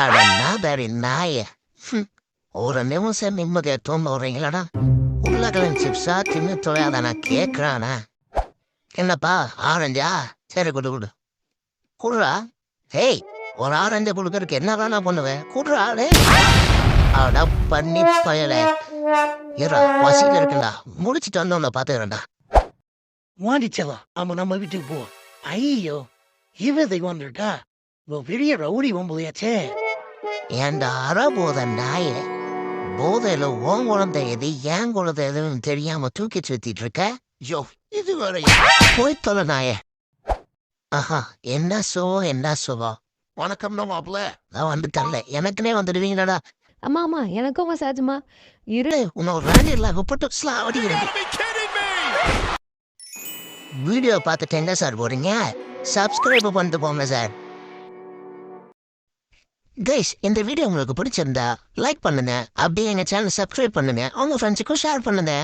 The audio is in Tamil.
அட நாதாரி நாய. ஒரு நிமிஷம் நிம்மதியா தூங்க வர்றீங்களாடா உருளைக்கிழங்கு சிப்ஸா தின்னு தொலையாத நான் கேட்கறானா என்னப்பா ஆரஞ்சா? சரி கொடு கொடு. குடுறா? ஹேய் ஒரு ஆரஞ்சு கொடுக்கறதுக்கு என்ன வேணா பண்ணுவேன்? குடுறா டேய். அட பண்ணி பயல. இரா பசியில இருக்குடா முடிச்சிட்டு வந்தோம்ல பாத்துக்கிறேன்டா. வாண்டிச்சலா ஆமா நம்ம வீட்டுக்கு போ. ஐயோ இவதை வந்திருக்கா இவ பெரிய ரவுடி வம்புலையாச்சே ஏன்டா அற போத நாய? போதையில உன் குழந்தை எது ஏன் குழந்தை எதுன்னு தெரியாம தூக்கி சுத்திட்டு இருக்க? யோ இது வரை போய் தொலை நாய. ஆஹா என்ன சோ என்ன சுகம் வணக்கம் மாப்பிள நான் வந்துட்டல எனக்குனே வந்துடுவீங்களாடா? அம்மா அம்மா எனக்கும் மசாஜ்மா இரு. உன்னோட வேலை இல்ல விப்பட்டு ஸ்லாவடிக்கிறேன் வீடியோ பார்த்துட்டு எங்க சார் போறீங்க? சப்ஸ்கிரைப் பண்ணிட்டு போங்க சார். கைஸ் இந்த வீடியோ உங்களுக்கு பிடிச்சிருந்தா லைக் பண்ணுங்க அப்படியே எங்க சேனல் சப்ஸ்கிரைப் பண்ணுங்க உங்க ஃப்ரெண்ட்ஸுக்கும் ஷேர் பண்ணுங்க.